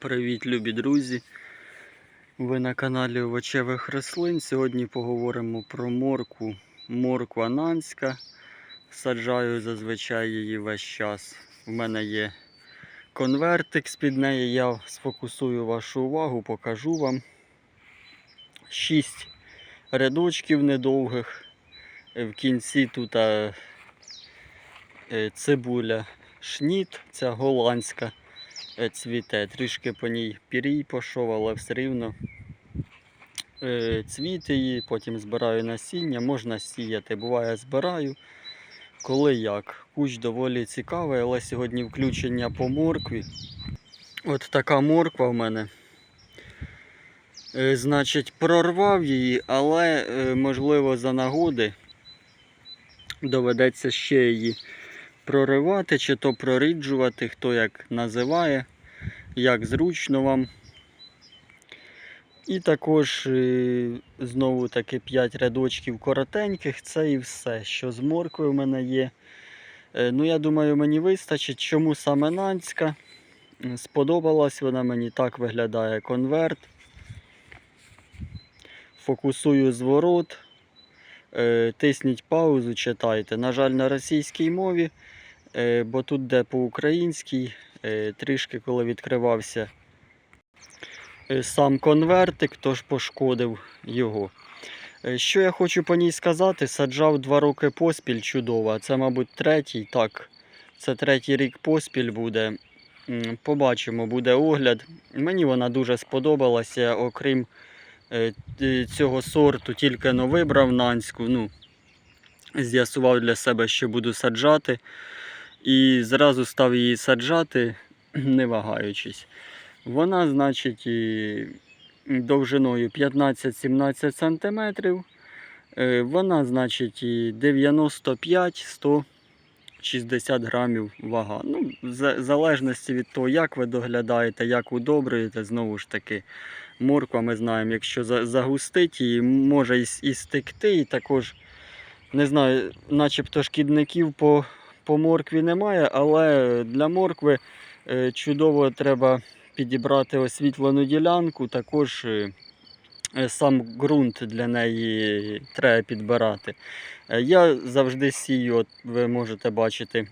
Привіт, любі друзі! Ви на каналі Овочевих рослин. Сьогодні поговоримо про моркву. Морква нанська. Саджаю зазвичай її весь час. У мене є конвертик з-під неї. Я сфокусую вашу увагу, покажу вам. Шість рядочків недовгих. В кінці тут е, е, цибуля шніт, ця голландська цвіте. Трішки по ній пірій пішов, але все рівно е, цвіт її, потім збираю насіння, можна сіяти. Буває, збираю. Коли як. Кущ доволі цікавий, але сьогодні включення по моркві. От така морква в мене. Е, Значить, прорвав її, але е, можливо за нагоди доведеться ще її проривати чи то проріджувати, хто як називає, як зручно вам. І також е, знову таки 5 рядочків коротеньких, це і все, що з морквою в мене є. Е, Ну, я думаю, мені вистачить. Чому саме нанська? Сподобалась вона мені, так виглядає конверт. Фокусую зворот. Е, Тисніть паузу, читайте. На жаль, на російській мові, е, бо тут де по-українській, е, трішки коли відкривався е, сам конвертик, тож пошкодив його. Е, Що я хочу по ній сказати, саджав два роки поспіль чудово. Це, мабуть, третій. Так, це третій рік поспіль буде. Побачимо, буде огляд. Мені вона дуже сподобалася, окрім е, цього сорту, тільки но вибрав нанську. Ну, з'ясував для себе, що буду саджати. І зразу став її саджати, не вагаючись. Вона, значить, довжиною 15-17 см. Вона, значить, і 95-160 грамів вага. Ну, в залежності від того, як ви доглядаєте, як удобрюєте, знову ж таки, морква ми знаємо, якщо загустить її, може і стекти, і також, не знаю, начебто шкідників по, по моркві немає, але для моркви е, чудово треба підібрати освітлену ділянку, також е, е, сам ґрунт для неї треба підбирати. Я завжди сію, ви можете бачити,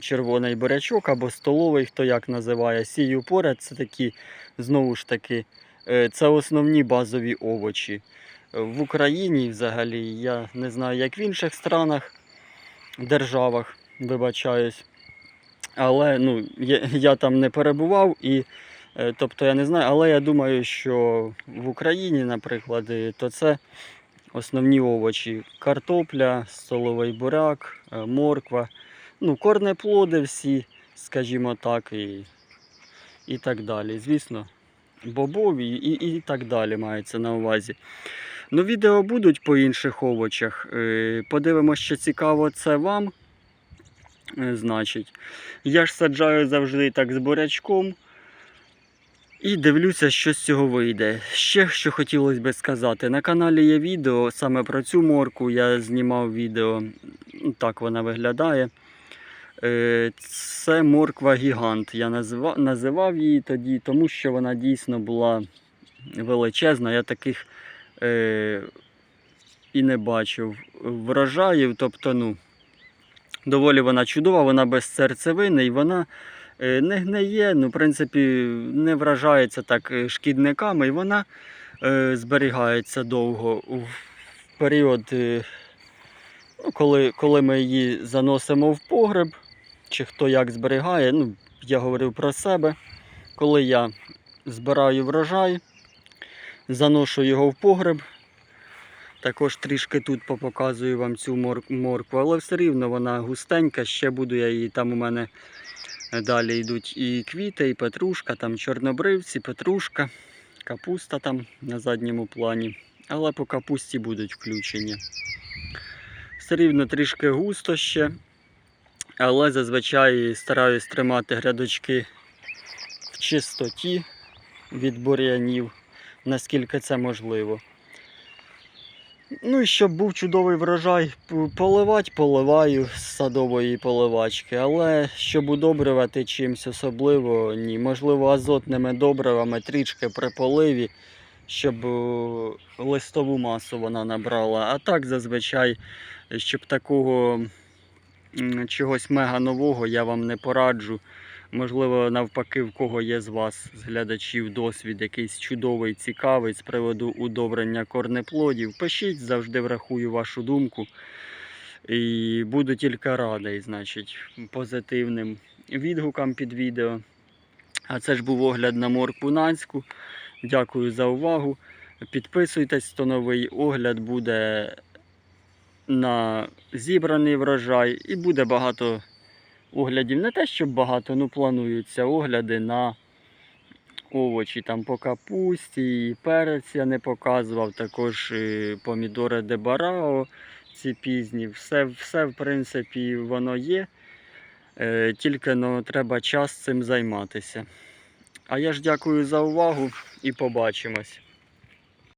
червоний бурячок або столовий, хто як називає. Сію поряд, це такі, знову ж таки, це основні базові овочі. В Україні взагалі, я не знаю, як в інших странах, державах, вибачаюсь. Але ну, я, я там не перебував і е, тобто я не знаю, але я думаю, що в Україні, наприклад, то це основні овочі: картопля, столовий буряк, е, морква, ну, корнеплоди всі, скажімо так, і, і так далі. Звісно, бобові і, і так далі мається на увазі. Ну, відео будуть по інших овочах. Е, Подивимося, що цікаво це вам. Е, Значить, я ж саджаю завжди так з бурячком. І дивлюся, що з цього вийде. Ще що хотілося би сказати. На каналі є відео саме про цю морку. Я знімав відео, так вона виглядає. Е, Це морква гігант. Я називав її тоді, тому що вона дійсно була величезна. Я таких е, і не бачив врожаїв. Тобто, ну, доволі вона чудова, вона без серцевини і вона е, не гниє, ну, в принципі, не вражається так е, шкідниками, і вона е, зберігається довго в період, ну, коли, коли ми її заносимо в погреб, чи хто як зберігає. Ну, я говорив про себе. Коли я збираю врожай, заношу його в погреб. Також трішки тут попоказую вам цю мор- моркву, але все рівно вона густенька, ще буду я її там у мене е, далі йдуть і квіти, і петрушка, там чорнобривці, петрушка, капуста там на задньому плані. Але по капусті будуть включення. Все рівно трішки густо ще, але зазвичай стараюсь тримати грядочки в чистоті від бур'янів, наскільки це можливо. Ну і щоб був чудовий врожай, поливати поливаю з садової поливачки, але щоб удобрювати чимось особливо, ні. Можливо, азотними добривами трішки при поливі, щоб е, листову масу вона набрала. А так зазвичай, щоб такого чогось мега нового я вам не пораджу. Можливо, навпаки, в кого є з вас, з глядачів, досвід якийсь чудовий, цікавий з приводу удобрення корнеплодів. Пишіть, завжди врахую вашу думку. І буду тільки радий, значить, позитивним відгукам під відео. А це ж був огляд на моркву нанську. Дякую за увагу. Підписуйтесь, то новий огляд буде на зібраний врожай і буде багато оглядів. Не те, щоб багато, ну плануються огляди на овочі. Там по капусті, і перець я не показував, також і помідори дебарао, ці пізні. Все, все, в принципі, воно є. Е, Тільки ну, треба час цим займатися. А я ж дякую за увагу і побачимось.